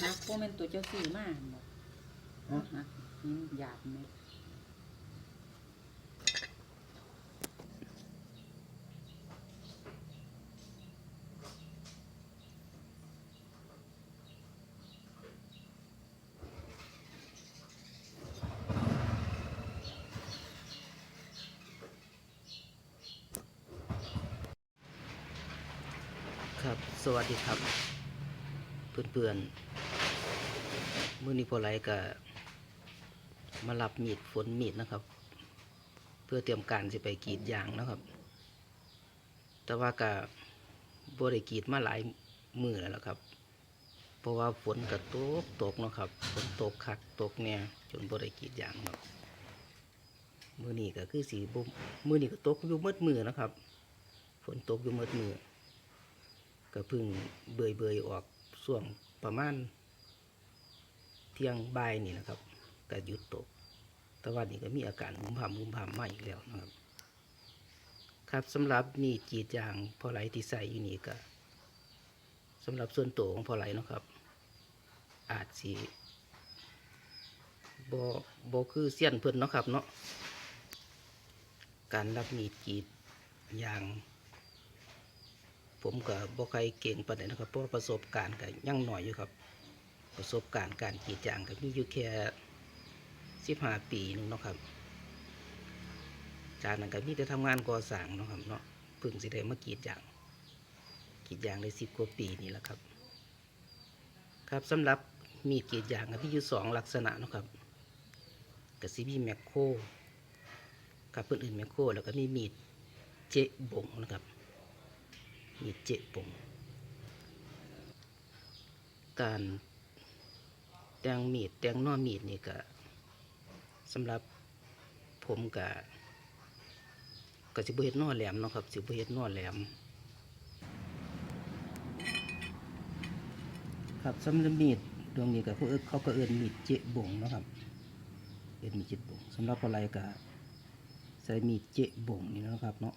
เอาหินหักพวกมันตัวเจ้าซื้อมาบอกฮะหักหินหยาบไหมครับ สวัสดีครับ เพื่อนๆ มื้อนี้พอไหลก็มารับมีดฝนมีดนะครับ เพื่อเตรียมการจะไปกรีดยางนะครับ แต่ว่าก็บ่ได้กรีดมาหลายมือแล้วครับ เพราะว่าฝนก็ตกตกนะครับฝนตกคักตกเนี่ยจนบ่ได้กรีดยางครับมือนี้ก็คือสีบ่มื้อนี้ก็ตกอยู่มืดมือนะครับ ฝนตกอยู่มืดมือก็พึ่งเบยเบยออกช่วงประมาณ ที่ยงบ่ายนี่นะครับก็หยุดตก แต่วันนี้ก็มีอาการมุมพามมุมพามมาอีกแล้วนะครับ ครับสำหรับมีดกรีดยางพอไหลที่ใส่อยู่นี่ก็สำหรับส่วนตัวของพอไหลนะครับ อาจสีบอบคือเสี้ยนเพิ่นเนาะครับเนาะการรับมีดกรีดยาง ผมก็บ่ใครเก่งปานใดนะครับเพราะประสบการณ์ก็ยังหน้อยอยู่ครับ ประสบการณ์การกรีดยางก็มีอยู่แค่สิบห้าปีนึงเนาะครับ จากนั้นก็มีแต่ทำงานก่อสร้างเนาะครับเนาะเพิ่งสิได้มากรีดยางกรีดยางได้สิบกว่าปีนี่แหละครับ ครับสำหรับมีดกรีดยางก็มีอยู่สองลักษณะเนาะครับก็สิมีแมคโครกับเพื่อนอื่นแมคโครแล้วก็มีมีดเจ๊บงนะครับ มีดเจ็บงการ แตงมีดแตงหนอมีดนี่ก็สำหรับผมก็ก็สิบเฮ็ดนอแหลมเนาะครับสิบเฮ็ดนอแหลม ครับสำหรับมีดดวงนี้ก็เขาเอิ้นเขาก็เอิ้นมีดเจ็บบงนะครับ เอิ้นมีดเจ็บบงสำหรับอะไรก็ใส่มีดเจ็บบงนี่นะครับเนาะ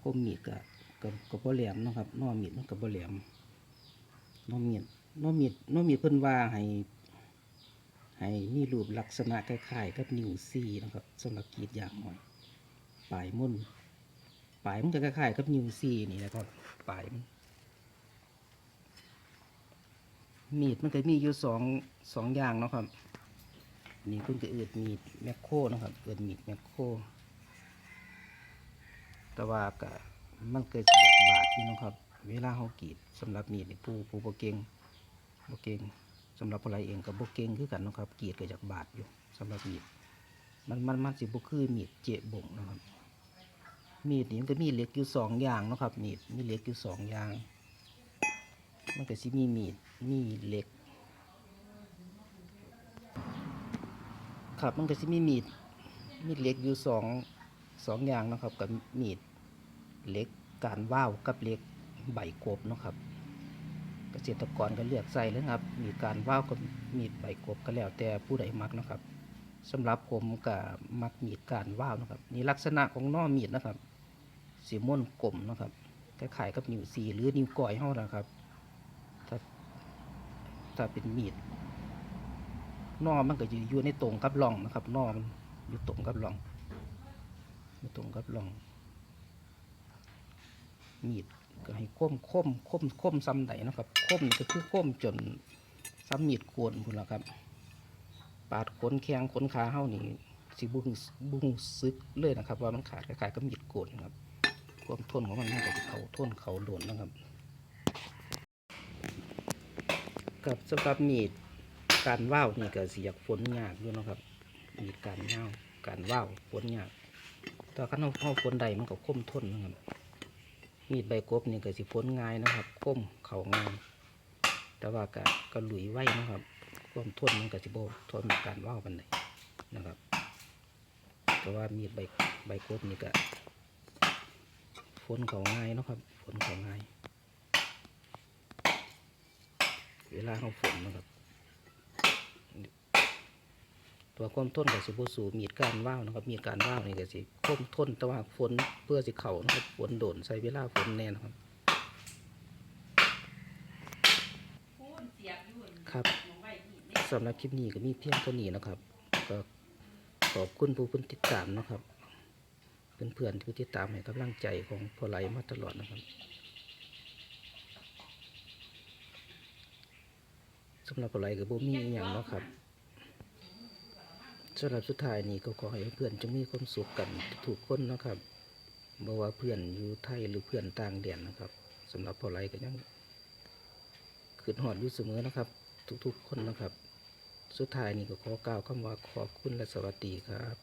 คมมีดกับกับกับบ่แหลมนะครับนอมีดมันกับบ่แหลมนอมีด นอมีดนอมีเพิ่นว่าให้ให้มีรูปลักษณะคล้ายๆกับนิ้วซีนะครับสำหรับกรีดยางหน่อยปลายมุ่นปลายมันจะคล้ายๆกับนิ้วซีนี่นะครับปลายมันมีดมันก็มีอยู่สองสองอย่างนะครับนี่เพิ่นก็เอิดมีดแมคโครนะครับเอิดมีดแมคโครแต่ว่าก็มันเกิดจากบาดที่นะครับ เวลาเขากรีดสำหรับมีดนี่ผู้ผู้บ่เก่ง บ่เก่งสำหรับอะไรเองก็บ่เก่งคือกันนะครับเกรีดเกิดจากบาดอยู่สำหรับมีดมันมันมันสิบ่คือมีดเจ็บบงนะครับมีดนี่มันก็มีเหล็กอยู่สองอย่างนะครับมีดมีเหล็กอยู่สองอย่าง มันก็สิมีมีดมีเหล็กครับมันก็สิมีมีดมีดเหล็กอยู่สองสองอย่างนะครับกับมีดเหล็กการว่าวกับเหล็กใบกบนะครับ ษตรกรก็เลือกใส่เลยครับ มีการว่าวกับมีดใบกบก็แล้วแต่ผู้ใดมักนะครับสำหรับผมก็มักมีดการว่าวนะครับนี่ลักษณะของน้อมีดนะครับสีม่วนกลมนะครับคล้ายๆกับนิ้วซีหรือนิ้วก้อยเฮานะครับถ้าถ้าเป็นมีดนอมันก็จะอยู่ในตรงกับร่องนะครับนอมันอยู่ตรงกับร่องอยู่ตรงกับร่องมีด ก็ให้ค้มค้มค้มค้มซ้ำใดเนะครับค้มนี่ก็คือค้มจนซ้ำมีดโกนพุ่นละครับ ปาดขนแข้งขนขาเฮานี่สิบุ้งบุ้งซึกเลยนะครับ ว่ามันขาดคล้ายๆกับมีดโกนครับความทนของมันนก็จะเขาทนเขาโดนนะครับกับสำหรับมีดการว่าวนี่ก็สิอยากฝนยากอยู่เนะครับ มีดการว่าการว่าวฝนยากแต่คันเอาเอาฝนใดมันก็คมทนนะครับ มีดใบกบนี่ก็สิฝนง่ายนะครับคมเขาง่ายแต่ว่าก็ก็หลุยไว้นะครับความทนมันก็สิบ่ทนกับการว่าวปันใดนะครับแต่ว่ามีดใบใบกบนี่ก็ฝนเขาง่ายนะครับฝนเขาง่าย เวลาเขาฝนนะครับ ตัวความทนกับสิบสูมีการว่าวนะครับ มีการว่าวนี่ก็สิคมทนแต่ว่าฝนเพื่อสิเขานะครับฝนโดนใส่เวลาฝนแน่นะครับครับสำหรับคลิปนี้ก็มีเพียงเท่านี้นะครับ ก็ขอบคุณผู้พิ่นติดตามนะครับ เพื่อนๆที่ติดตามให้กำลังใจของพอไลมาตลอดนะครับสำหรับพอไลก็บ่มีอย่างเนาะครับ สำหรับสุดท้ายนี้ก็ขอให้เพื่อนจงมีความสุขกันทุกคนนะครับบ่ว่าเพื่อนอยู่ไทยหรือเพื่อนต่างแดนนะครับสำหรับพอไรก็ยังขึ้นหอดอยู่เสมอนะครับ ทุกๆคนนะครับ สุดท้ายนี้ก็ขอกล่าวคำว่าขอบคุณและสวัสดีครับ